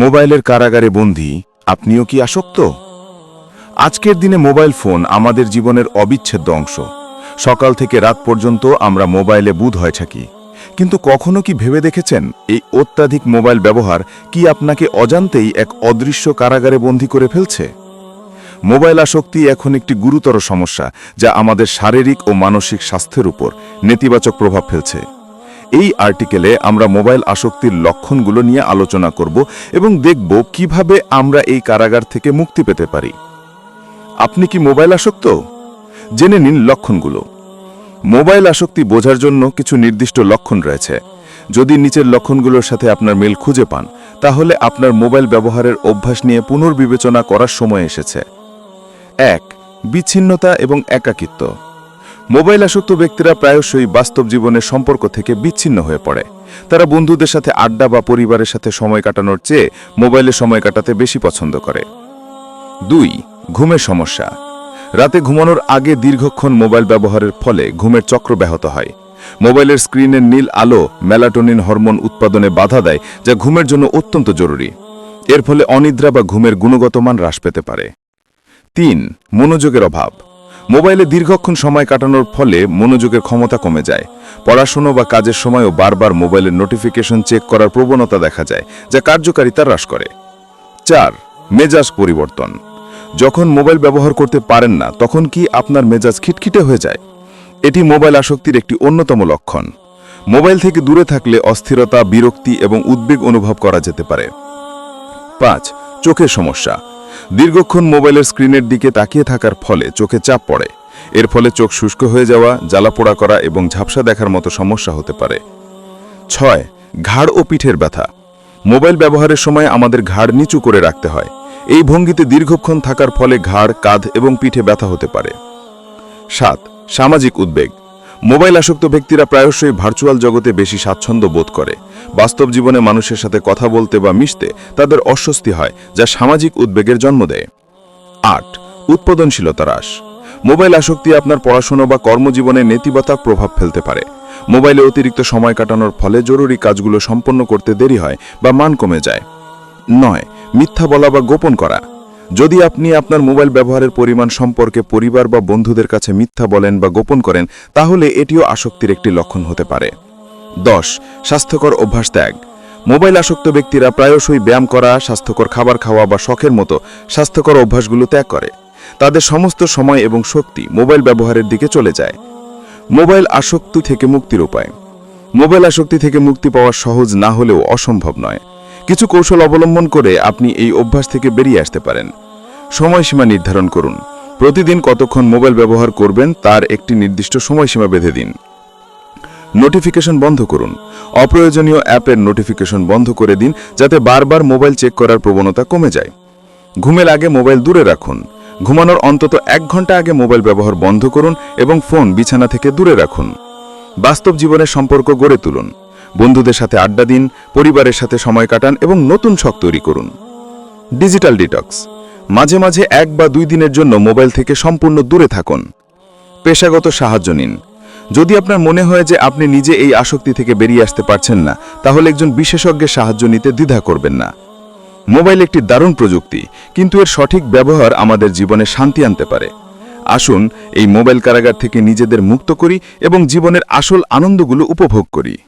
মোবাইলের কারাগারে বন্দী, আপনিও কি আসক্ত? আজকের দিনে মোবাইল ফোন আমাদের জীবনের অবিচ্ছেদ্য অংশ। সকাল থেকে রাত পর্যন্ত আমরা মোবাইলে বুধ হয়ে থাকি। কিন্তু কখনো কি ভেবে দেখেছেন এই অত্যাধিক মোবাইল ব্যবহার কি আপনাকে অজান্তেই এক অদৃশ্য কারাগারে বন্দী করে ফেলছে? মোবাইল আসক্তি এখন একটি গুরুতর সমস্যা যা আমাদের শারীরিক ও মানসিক স্বাস্থ্যের উপর নেতিবাচক প্রভাব ফেলছে। এই আর্টিকেলে আমরা মোবাইল আসক্তির লক্ষণগুলো নিয়ে আলোচনা করব এবং দেখব কীভাবে আমরা এই কারাগার থেকে মুক্তি পেতে পারি। আপনি কি মোবাইল আসক্ত? জেনে নিন লক্ষণগুলো। মোবাইল আসক্তি বোঝার জন্য কিছু নির্দিষ্ট লক্ষণ রয়েছে। যদি নিচের লক্ষণগুলোর সাথে আপনার মেল খুঁজে পান, তাহলে আপনার মোবাইল ব্যবহারের অভ্যাস নিয়ে পুনর্বিবেচনা করার সময় এসেছে। এক, বিচ্ছিন্নতা এবং একাকিত্ব। মোবাইল আসক্ত ব্যক্তিরা প্রায়শই বাস্তব জীবনের সম্পর্ক থেকে বিচ্ছিন্ন হয়ে পড়ে। তারা বন্ধুদের সাথে আড্ডা বা পরিবারের সাথে সময় কাটানোর চেয়ে মোবাইলে সময় কাটাতে বেশি পছন্দ করে। দুই, ঘুমের সমস্যা। রাতে ঘুমানোর আগে দীর্ঘক্ষণ মোবাইল ব্যবহারের ফলে ঘুমের চক্র ব্যাহত হয়। মোবাইলের স্ক্রিনের নীল আলো মেলাটোনিন হরমোন উৎপাদনে বাধা দেয়, যা ঘুমের জন্য অত্যন্ত জরুরি। এর ফলে অনিদ্রা বা ঘুমের গুণগত মান হ্রাস পেতে পারে। তিন, মনোযোগের অভাব। মোবাইলে দীর্ঘক্ষণ সময় কাটানোর ফলে মনোযোগের ক্ষমতা কমে যায়। পড়াশুনো বা কাজের সময়ও বারবার মোবাইলের নোটিফিকেশন চেক করার প্রবণতা দেখা যায়, যা কার্যকারিতা হ্রাস করে। চার, মেজাজ পরিবর্তন। যখন মোবাইল ব্যবহার করতে পারেন না, তখন কি আপনার মেজাজ খিটখিটে হয়ে যায়? এটি মোবাইল আসক্তির একটি অন্যতম লক্ষণ। মোবাইল থেকে দূরে থাকলে অস্থিরতা, বিরক্তি এবং উদ্বেগ অনুভব করা যেতে পারে। পাঁচ, চোখের সমস্যা। দীর্ঘক্ষণ মোবাইলের স্ক্রিনের দিকে তাকিয়ে থাকার ফলে চোখে চাপ পড়ে। এর ফলে চোখ শুষ্ক হয়ে যাওয়া, জ্বালাপোড়া করা এবং ঝাপসা দেখার মতো সমস্যা হতে পারে। ছয়, ঘাড় ও পিঠের ব্যথা। মোবাইল ব্যবহারের সময় আমাদের ঘাড় নিচু করে রাখতে হয়। এই ভঙ্গিতে দীর্ঘক্ষণ থাকার ফলে ঘাড়, কাঁধ এবং পিঠে ব্যথা হতে পারে। সাত, সামাজিক উদ্বেগ। মোবাইল আসক্ত ব্যক্তিরা প্রায়শই ভার্চুয়াল জগতে বেশি স্বাচ্ছন্দ্য বোধ করে। বাস্তব জীবনে মানুষের সাথে কথা বলতে বা মিশতে তাদের অস্বস্তি হয়, যা সামাজিক উদ্বেগের জন্ম দেয়। আট, উৎপাদনশীলতা হ্রাস। মোবাইল আসক্তি আপনার পড়াশোনা বা কর্মজীবনে নেতিবাচক প্রভাব ফেলতে পারে। মোবাইলে অতিরিক্ত সময় কাটানোর ফলে জরুরি কাজগুলো সম্পন্ন করতে দেরি হয় বা মান কমে যায়। নয়, মিথ্যা বলা বা গোপন করা। যদি আপনি আপনার মোবাইল ব্যবহারের পরিমাণ সম্পর্কে পরিবার বা বন্ধুদের কাছে মিথ্যা বলেন বা গোপন করেন, তাহলে এটিও আসক্তির একটি লক্ষণ হতে পারে। দশ, স্বাস্থ্যকর অভ্যাস ত্যাগ। মোবাইল আসক্ত ব্যক্তিরা প্রায়শই ব্যায়াম করা, স্বাস্থ্যকর খাবার খাওয়া বা শখের মতো স্বাস্থ্যকর অভ্যাসগুলো ত্যাগ করে। তাদের সমস্ত সময় এবং শক্তি মোবাইল ব্যবহারের দিকে চলে যায়। মোবাইল আসক্তি থেকে মুক্তির উপায়। মোবাইল আসক্তি থেকে মুক্তি পাওয়া সহজ না হলেও অসম্ভব নয়। কিছু কৌশল অবলম্বন করে আপনি এই অভ্যাস থেকে বেরিয়ে আসতে পারেন। সময়সীমা নির্ধারণ করুন। প্রতিদিন কতক্ষণ মোবাইল ব্যবহার করবেন তার একটি নির্দিষ্ট সময়সীমা বেঁধে দিন। নোটিফিকেশন বন্ধ করুন। অপ্রয়োজনীয় অ্যাপের নোটিফিকেশন বন্ধ করে দিন যাতে বারবার মোবাইল চেক করার প্রবণতা কমে যায়। ঘুমের আগে মোবাইল দূরে রাখুন। ঘুমানোর অন্তত এক ঘণ্টা আগে মোবাইল ব্যবহার বন্ধ করুন এবং ফোন বিছানা থেকে দূরে রাখুন। বাস্তব জীবনের সম্পর্ক গড়ে তুলুন। বন্ধুদের সাথে আড্ডা দিন, পরিবারের সাথে সময় কাটান এবং নতুন শখ তৈরি করুন। Digital detox. মাঝে মাঝে এক বা দুই দিনের জন্য মোবাইল থেকে সম্পূর্ণ দূরে থাকুন। পেশাগত সাহায্য নিন। যদি আপনার মনে হয় যে আপনি নিজে এই আসক্তি থেকে বেরিয়ে আসতে পারছেন না, তাহলে একজন বিশেষজ্ঞের সাহায্য নিতে দ্বিধা করবেন না। মোবাইল একটি দারুণ প্রযুক্তি, কিন্তু এর সঠিক ব্যবহার আমাদের জীবনে শান্তি আনতে পারে। আসুন, এই মোবাইল কারাগার থেকে নিজেদের মুক্ত করি এবং জীবনের আসল আনন্দগুলো উপভোগ করি।